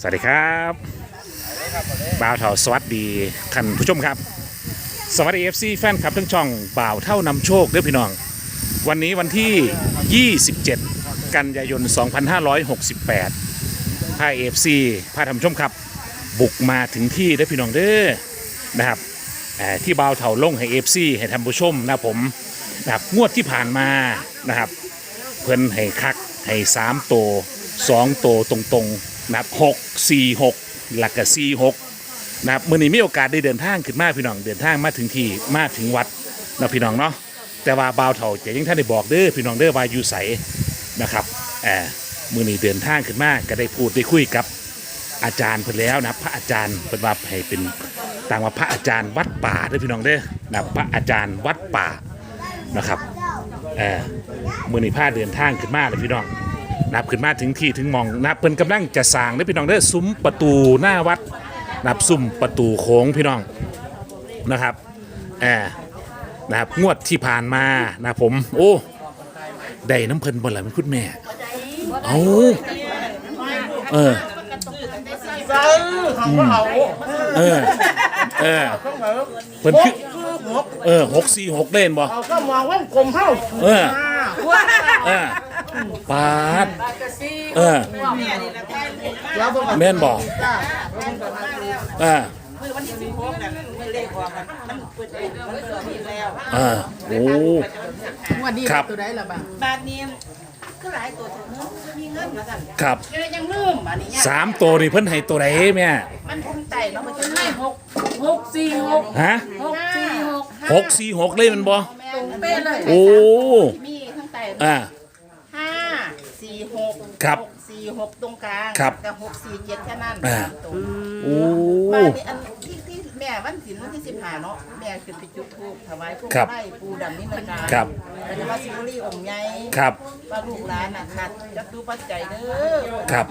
สวัสดีครับบ่าวเท่าสวัสดีท่านผู้ชมครับ สวัสดีเอฟซีแฟนคลับทั้งช่องบ่าวเท่านำโชคเด้อพี่น้อง วันนี้วันที่ 27 กันยายน 2568พาเอฟซีพาท่านผู้ชมครับ บุกมาถึงที่เด้อพี่น้องเด้อนะครับเอ่อที่บ่าวเท่าลงให้เอฟซีให้ท่านผู้ชมนะผมนะครับงวดที่ผ่านมานะครับ เพิ่นให้คักให้สามโตวสองโตวตรงๆ นะครับหกสี่หกหลักกับสี่หกนะครับมื่อนี้มีโอกาสได้เดินทางขึ้นมาพี่น้องเดินทางมาถึงที่มาถึงวัดนะพี่น้องเนาะแต่ว่าบ่าวเถ่าจะยังท่านได้บอกเด้อพี่น้องเด้อว่าอยู่ใสนะครับแอบมื่อนี้เดินทางขึ้นมาก็ได้พูดได้คุยกับอาจารย์เพิ่นแล้วนะพระอาจารย์เป็นว่าให้เป็นต่างว่าพระอาจารย์วัดป่าเด้อพี่น้องเด้อนะพระอาจารย์วัดป่านะครับเออมือนีผ้าเดินทางขึ้นมาเลยพี่น้อง นับขึ้นมาถึงที่ถึงหมองนับเพิ่นกำลังจะสร้างเด้อพี่น้องเด้อซุ้มประตูหน้าวัดนับซุ้มประตูโค้งพี่น้องนะครับเออนะครับงวดที่ผ่านมานะผม โอ้ได้น้ำเพิ่นบ่ล่ะมันคุณแม่เอาเออซื้อของเขาเออเออเพิ่นคือคือหกเออหกสี่หกเล่นบ่เขาก็มองว่ากลมเท่าเออเออ ปาดเออแล้วก็แม่นบอกอ่าอ่าโอ้วันนี้ครับตัวได้ละบ้างบาทนี้ก็หลายตัวถึงเงินมีเงินมาสั่นครับยังยังลืมอันนี้เนี่ยสามตัวนี่เพิ่นให้ตัวไหนแม่มันพุ่งใจเนาะมันจะให้หกหกสี่หกฮะหกสี่หกหกสี่หกเลยมันบ่แม่นเป๊ะเลยโอ้มีทั้งใจอ่าห้าสี่หก ครับหกสี่หกตรงกลางครับกับหกสี่เจ็ดแค่นั้นอ่า สามตัวโอ้บ้านนี้อันที่ที่แม่วันศิลวันที่สิบห้าเนาะแม่ขึ้นไปจุดธูปถวายพวกไร่ปูดำนี่มันการครับ แต่ว่าสิบุรีองค์ใหญ่ครับว่าลูกหลานน่ะขาดจักดูปัจจัยเด้อครับ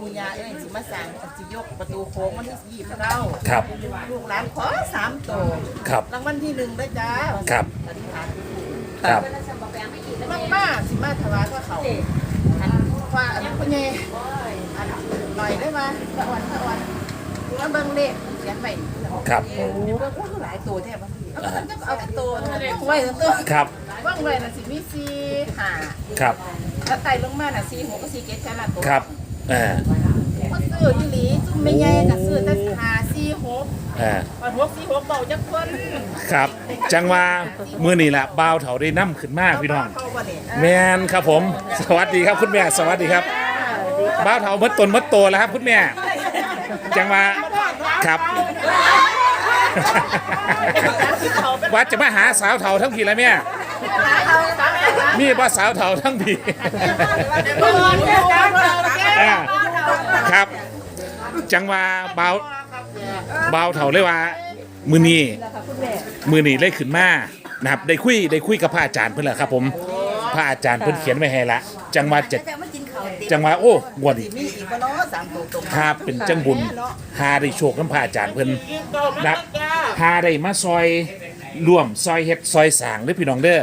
ปูยาเอ้ยสิมาสั่งสิยกประตูโค้งวันที่ยี่สิบเก้าครับลูกหลานขอสามตัวครับรางวัลที่หนึ่งด้วยจ้าครับ อธิษฐานครับ มากมากๆสิมาถวายก็เขาอัน ว่าอันพ่อใหญ่อันหน่อยได้มาพระวันพระวันแล้วเบิ่งเลขเขียนไปครับเดี๋ยวเบิ่งว่าหลายตัวแท้บางทีเอามันจะเอาแต่ตัวว่างไว้แต่ตัวครับว่างไว้น่ะสิมีสี่ห้าครับแล้วไต่ลงมาน่ะสี่หกก็สี่เจ็ดแค่นั้นตัวครับเออมันซื้อที่หลีจุ่มไม่ใหญ่ก็ซื้อแต่หาสี่หกเออมันหกสี่หกเบาจักคนครับ จังว่ามื้อนี้ล่ะบ่าวเฒ่าได้นํขึ้นมาพี่น้องเข้าบ่เนี่ยแมนครับผม สวัสดีครับคุณแม่ สวัสดีครับบ้าวเถาเมดตนเมดโตแล้วครับคุณแม่ จังว่าครับว่าจะมาหาสาวเถาทั้งพี่แล้วแม่มีบ่สาวเถาทั้งพี่อ่าครับ จังว่าเบาวบาวเถาเลยว่า มือนี้มือนี้เลยขึ้นมานะครับได้คุยได้คุยกับพระอาจารย์เพิ่นแหละครับผมพระอาจารย์เพิ่นเขียนไว้ให้ละจังหว่าจะแต่มันกินข้าวติดจังว่าโอ้งวดนี้มีอีกบ่เนาะสามตัวตรงถ้าเป็นจังบุญหาได้โชคน้ำพระอาจารย์เพิ่นนะครับหาได้มาซอยร่วมซอยเฮ็ดซอยสางเด้อพี่น้องเด้อ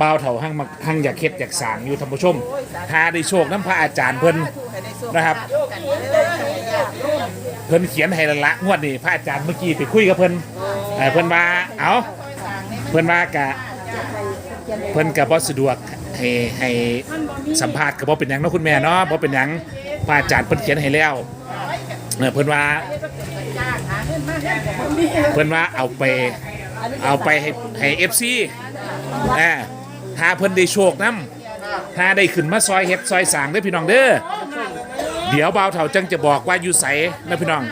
บ่าวเถาหั่งมาหั่งอยากเฮ็ดอยากสางอยู่ท่านผู้ชมหาได้โชคน้ำพระอาจารย์เพิ่นนะครับเด้อให้ญาติโยมเพิ่นเขียนให้และละงวดนี้พระอาจารย์เมื่อกี้ไปคุยกับเพิ่น เอ่อเพิ่นว่าเอาเพิ่นว่ากะเพิ่นกะบ่สะดวกให้ให้สัมภาษณ์ก็บ่เป็นหยังเนาะคุณแม่เนาะบ่เป็นหยังพระอาจารย์เพิ่นเขียนให้แล้วเออเพิ่นว่าเงินมาให้ก็บ่มีเพิ่นว่าเอาไปเอาไปให้ให้ FC เออถ้าเพิ่นได้โชคนํถ้าได้ขึ้นมาซอยเฮ็ดซอยสร้างเด้อพี่น้องเด้อเดี๋ยวบ่าวเฒ่าจังจะบอกว่าอยู่ไสนะพี่น้อง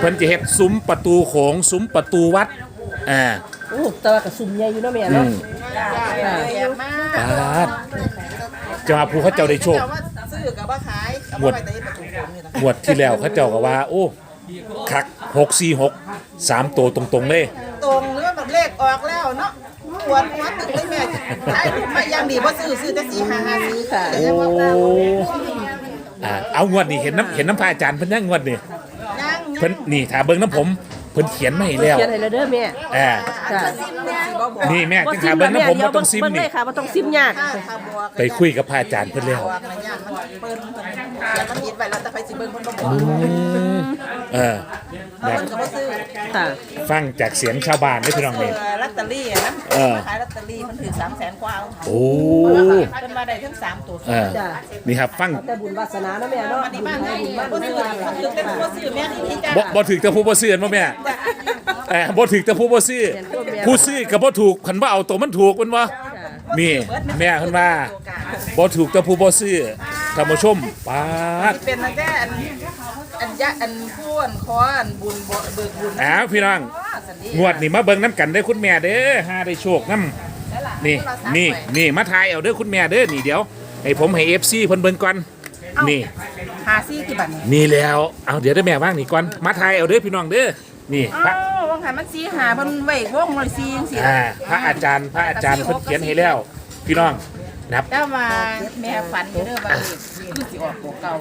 เพิ่นจะเฮ็ดซุ้มประตูโขงซุ้มประตูวัดอ่าโอ้แต่ว่ากับสุ่มใหญ่อยู่เนาะแม่อืเนาะมแย่มากปาดจะมาผู้เขาเจ้าได้โชคแต่ว่าซื้อกับว่าขายเอาหมดไปแต่ประตูโค้งนี่ล่ะงวดที่แล้วเขาเจ้าก็ว่า โอ้คักหกสี่หกสามตัวตรงๆเลย ตรงหรือว่าแบบเลขออกแล้วเนาะปวดหัวตึกเลยแม่ขายมาอย่างดีบ่ซื้อซื้อแต่สี่ห้าห้าสี่ค่ะโอ้อ่าเอางวดนี้เห็นน้ำเห็นน้ำพระอาจารย์เพิ่นยังงวดนี่ยัง เพิ่นนี่ถ้าเบิ่งน้ำผมเพิ่นเขียนมาให้แล้วเขียนให้แล้วเด้อแม่เออจ้ะนี่แม่บ่จังซิหามเบิ่งแม่น้ำผมเดี๋ยวบ่ต้องซิมเบิ่งเลนี่ ยค่ะบ่ต้องซิมยากถ้าถ้าบัวก็ไปคุยกับพระอาจารย์เพิ่นแล้วบัวกันยากมันเปิ้นเพิ่นเขียนมันติดไว้แล้วแต่ใครสิเบิ่งเพิ่นบ่บอกเออนะเพิ่นก็บ่ซื้อ ค่ะฟังจากเสียงชาวบ้านได้พี่น้องเอนี่ อลอตเตอรี่อะนะเออ ขายลอตเตอรี่มันถือ300,000กว่าเอาโอ้เพิ่นมาได้ทั้งสามตัวเออจ้ะนี่ครับฟังแต่บุญวาสนาเนาะแม่เนาะมันนี่บ้านไหนบุญบ้านบ่ไม่ซื้อว่าหรอกมันถือแต่บ่ซื้อแม่นี่นี่จ้ะบ่บ่ถึกแต่ผู้บ่ซื้อเห็นบ่แม่เออบ่ถึกแต่ผู้บ่ซื้อผู้ซื้อก็บ่ถูกคันว่าเอาตัวมันถูกมันบ่นี่แม่เพิ่นว่าบ่ถูกแต่ผู้บ่ซื้อ ท่านผู้ชมป๊าดเป็นตั้งแต่อันอันยะอันพูนขออันบุญบ่เบิกบุญอ้าวพี่น้องสันดีงวดนี่มาเบิ่งน้ำกันได้อคุณแม่เด้อหาได้โชคนํนี่นี่นี่มาทายเอาเด้อคุณแม่เด้อนี่เดี๋ยวให้ผมให้ FC เพิ่นเบิ่งก่อนนี่ หาซี่กี่บาทนี่นี่แล้วเอาเดี๋ยวได้แม่ว่างนี่ก่อนมาทายเอาเด้อพี่น้องเด้อนี่พระ อ้าววังหันมันซี่หาเพิ่นไว้วงเลยซี่จังซี่อ่าพระอาจารย์พระอาจารย์เพิ่นเขียนให้แล้ว พี่น้อง นะครับแต่ว่าแม่ฝันอยู่เด้อว่าคือสิออกตัวเก่า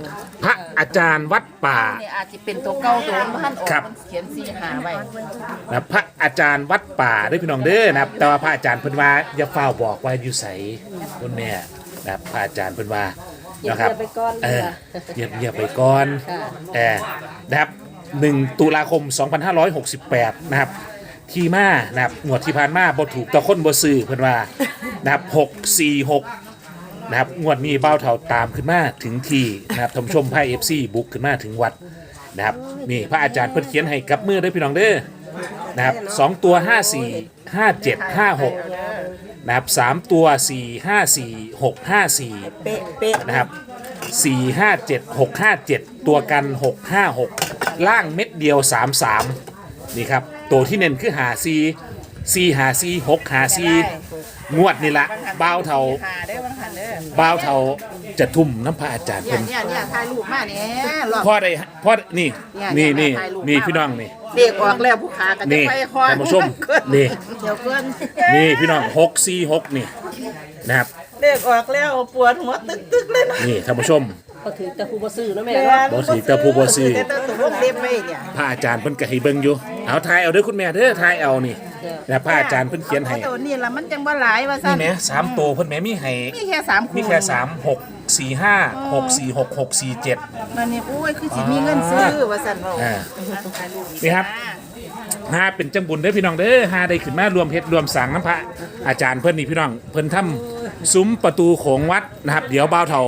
พระอาจารย์วัดป่านี่อาจสิเป็นตัวเก่าตัวมันบ่ทันออกครับ มันเขียนซี่หาไว้นะครับพระอาจารย์วัดป่าเด้อพี่น้องเด้อนะครับ แต่ว่าพระอาจารย์เพิ่นว่าอย่าเฝ้าบอกว่าอยู่ไสคุณแม่นะครับพระอาจารย์เพิ่นว่าเงียนะครับบๆไปก่อน เออค่ะเงียบเงียบไปก่อนค่ะเออนะครับ1ตุลาคม 2568 นะครับ ที่มานะครับหมวดที่ผ่านมาบ่ถูกตะคนบ่ซื้อเพิ่นว่านะครับ646นะครับงวดนี้เบ้าเท่าตามขึ้นมาถึงที่นะครับท่านผู้ชมไพ่ FC บุกขึ้นมาถึงวัดนะครับนี่พระอาจารย์เพิ่นเขียนให้กับมือเด้อพี่น้องเด้อนะครับสองตัว54 57 56นะครับสามตัว4 5 4 6 5 4เป๊ะเป๊ะนะครับ 4 5 7 6 5 7 ตัวกัน 6 5 6 ล่างเม็ดเดียว 3 3 นี่ครับ ตัวที่เน้นคือหาซีซีหาซี6หาซีงวดนี่ละบ้าวเทาหาได้อวังหันเด้อบ้าวเทาจะทุ่มน้ำพระอาจารย์เนี่เพิ่ยนเนี่ยเนี่ยถ่ายรูปมาเนี่ยรอบ พ่อได้พ่อนี่เนี่นี่ยนี่ถ่ายรูป นี่มาพี่น้องนี่ เด็กออกแล้วผู้ขาก็จะนี่ไปคอยท่านผู้ชมนี่ เดี๋ยวเกินนี่พี่น้อง6 4 6นี่นะครับ เด็กออกแล้วปวดหัวตึกๆเลยนะนี่ท่านผู้ชม ก็ถือแต่ผู้บ่ซื้อเนาะแม่เนาะบ่ถือแต่ผู้บ่ซื้อแต่ตัววงเล็บไว้เนี่ยพระอาจารย์เพิ่นก็ให้เบิ่งอยู่เอาทายเอาเด้อคุณแม่เด้อทายเอานี่นะพระอาจารย์เพิ่นเขียนให้ตัวนี้ละมันจังบ่หลายว่าซั่นี่นแหมสามตัวเพิ่นแหมมีให้มีแค่สามคู่มีแค่สามหกสี่ห้าหกสี่หกหกสี่เจ็ดมันนี่โอ้ยคือสิมีเงินซื้อว่าซั่นเว้าอ่านี่ครับหาเป็นจังบุญเด้อพี่น้องเด้อหาได้ขึ้นมารวมเฮ็ดรวมสร้างน้ำพระอาจารย์เพิ่นนี่พี่น้องเพิ่นทำซุ้มประตูโขงวัดนะครับ เดี๋ยวบ่าวเฒ่า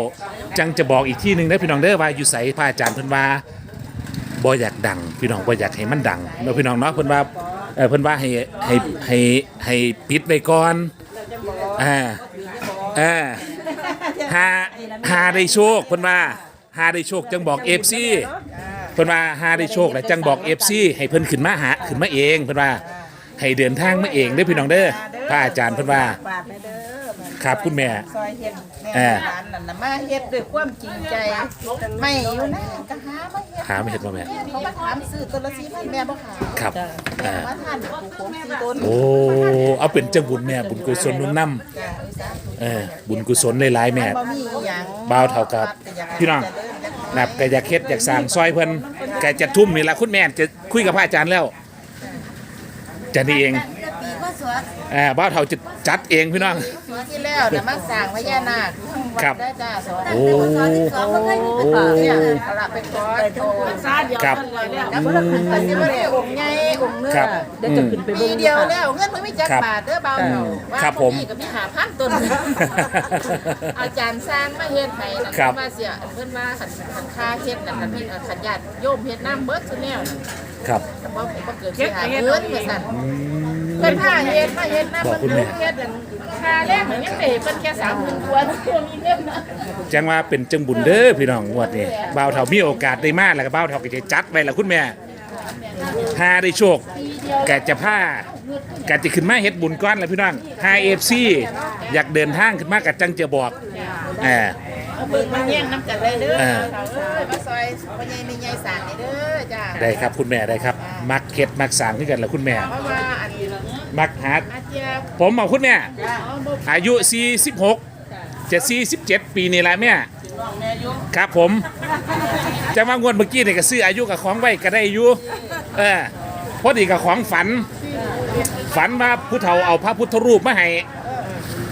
จังจะบอกอีกที่หนึ่งเด้อพี่น้องเด้อว่าอยู่ไสพระอาจารย์เพิ่นว่าบ่อยากดัง พี่น้องบ่อยากให้มันดังเนาะพี่น้องเนาะเพิ่นว่าเออเพิ่นว่าให้ให้ให้ให้ปิดไว้ก่อนอ่าอ่าหาหาได้โชคเพิ่นว่าหาได้โชคจังบอก FC เพิ่นว่าหาได้โชคแล้วจังบอก FC ให้เพิ่นขึ้นมาหาขึ้นมาเองเพิ่นว่าให้เดินทางมาเองเด้อพี่น้องเด้อพระอาจารย์เพิ่นว่าบาทเลยเด้อ ครับคุณแม่ ซอยเฮ็ดแม่เออร้านนั่นน่ะมาเฮ็ดด้วยความจริงใจไม่อยู่นะก็หามาเฮ็ดหาไม่เห็นบ่แม่แม่เขามาถามซื้อตัวละ4,000แม่บ่ขายครับแม่อ่ามาทานปลูกโขง4ต้นโอ้เอาเป็นจังบุญแม่บุญกุศลนุ่นนำจ้ะเออสาธุเออบุญกุศลหลายๆแม่ บ่มีอีหยังบ่าวเท่ากับ พี่น้องนะครับก็อยากเฮ็ดอยากสร้างซอยเพิ่นก็จะทุ่มนี่ล่ะคุณแม่จะคุยกับพระอาจารย์แล้ว จะนี่เอง อ่าบ่าวเฒ่าจะจัดเองพี่น้องปีที่แล้วน่ะมาสร้างพญานาคทั้งวัดครับได้จ้าสอนโอ้เนี่ยเอาละไปขอโตครับ แล้วเพิ่นขึ้นไปสิบ่ได้องค์ใหญ่องค์เนื้อครับ เดี๋ยวจะขึ้นไปปีเบิ่งเดียวแล้วเงินมันไม่จักครับบาทเด้อเบาเนาว่าครับผมนนี้ก็มีหาพันต้น อาจารย์สร้างมาเฮ็ดให้นั่นครับเพิ่นว่าเสียเพิ่นว่าขันขันค่าเฮ็ดนั่นคันพี่ขันญาติโยมเฮ็ดน้ำเบิดซุแนวนั่น ครับแต่ว่าผมบ่เกิดสิหาเงินว่าซั่นเพิ่นพาเฮ็ดมาเฮ็ดน้ำบอเพิ่กนคุณแม่ดูเฮ็ดนั่นค่าแรงมันยังได้เพิ่นแค่30,000กว่าตัวมีเงินนะจังว่าเป็นจังบุญเด้อพี่น้องงวดนี้บ่าวเฒ่ามีโอกาสได้มาแล้วก็บ่าวเฒ่าก็จะจัดไว้ล่ะคุณแม่หาได้โชคแกจะพาแกจะขึ้นมาเฮ็ดบุญก้อนแล้วพี่น้องหา FC อยากเดินทางขึ้นมาก็จังจะบอกอ่าเบิ่งมาแย่งน้ำกันเลยเด้อเออเขาเอ้ยมาซอยพ่อใหญ่แม่ใหญ่สร้างนี่เด้อจ้าได้ครับคุณแม่ได้ครับ มักเฮ็ดมักสร้างคือกันล่ะคุณแม่ เพราะว่าอันนี้ มักหาอาเจียบผมเอาคุณแม่ จ้าเอาบ่อายุ 46จะ47ปีนี่แหละแม่ครับผม จะมางวดเมื่อกี้เนี่ยก็ซื้ออายุกับของไว้ก็ได้อยู่เออพอดีกับของฝัน ฝันว่าผู้เฒ่าเอาพระพุทธรูปมาให้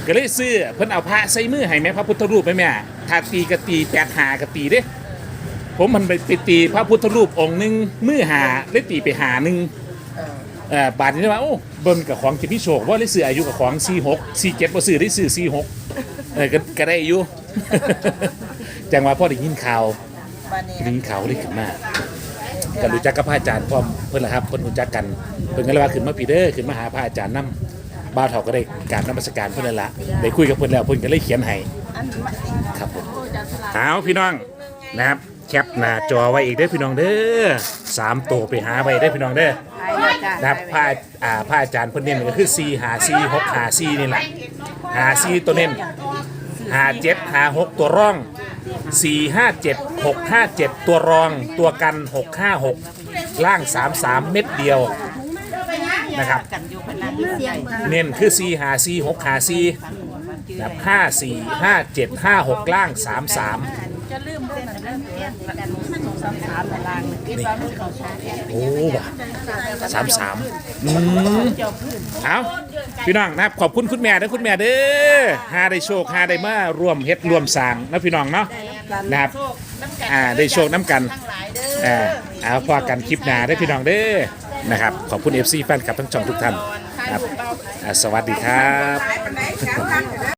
ก็เลยซื้อเพิ่นเอาพระใส่มือให้แม่พระพุทธรูปไหมแม่ถ้าตีก็ตีแปดหาก็ตีเด้ ผมมันไปไปตีพระพุทธรูปองค์หนึ่งมือหาเลยตีไปหาหนึ่ง เออบาทนี้ว่าโอ้เบิ่มกับของที่พี่โชคว่าเลยซื้ออายุกับของสี่หกสี่เจ็ดบ่ซื้อได้ซื้อสี่หกเออก็ก็ได้อยู่ จังว่าพ่อได้ยินข่าวบัดนี้ได้ยินข่าวเลยขึ้นมาก็รู้จักกับพระอาจารย์พร้อมเพิ่นล่ะครับเพิ่นรู้จักกันเพิ่นก็เลยว่าขึ้นมาปีเด้อขึ้นมาหาพระอาจารย์นํบ้าวเฒ่าก็ได้การนมัสการเพิ่นนั่นละได้คุยกับเพิ่นแล้วเพิ่นก็เลยเขียนให้อันมาครับผมเอาพี่น้องนะครับแคปหน้าจอไว้อีกเด้อพี่น้องเด้อสามตัวไปหาไว้เด้อพี่น้องเด้อถ่ายเลยจ้ะ นะครับพระอ่าพระอาจารย์เพิ่นเน้นก็คือ4หา4 6หา4นี่แหละหา4ตัวเน้นหา7หา6ตัวร่อง 4 5 7 6 5 7 ตัวรองตัวกัน 6 5 6 ล่าง 3 3 เม็ดเดียวนะครับ เน้นคือ4หา4 6หา4แบบ5 4 5 7 5 6 ล่าง 3 3จะลืมเรื่องนั้นเรื่องเตี้นสองสามสามตารางคิดว่ามั นเขาใช้โอ้บ่ะสามสามอืมเอาพี่น้องนะครับขอบคุณคุณแม่นะคุณแม่เด้อหาได้โชคหาได้มาร่วมเฮ็ดร่วมสร้างนะพี่น้องเนาะนะครับ อ่าได้โชคน้ำกันทั้งหลายด้ออ่าเอาพอกันคลิปหน้าได้อพี่น้องเด้อนะครับขอบคุณ FC แฟนคลับทั้งช่องทุกท่านครับอ่าสวัสดีครับ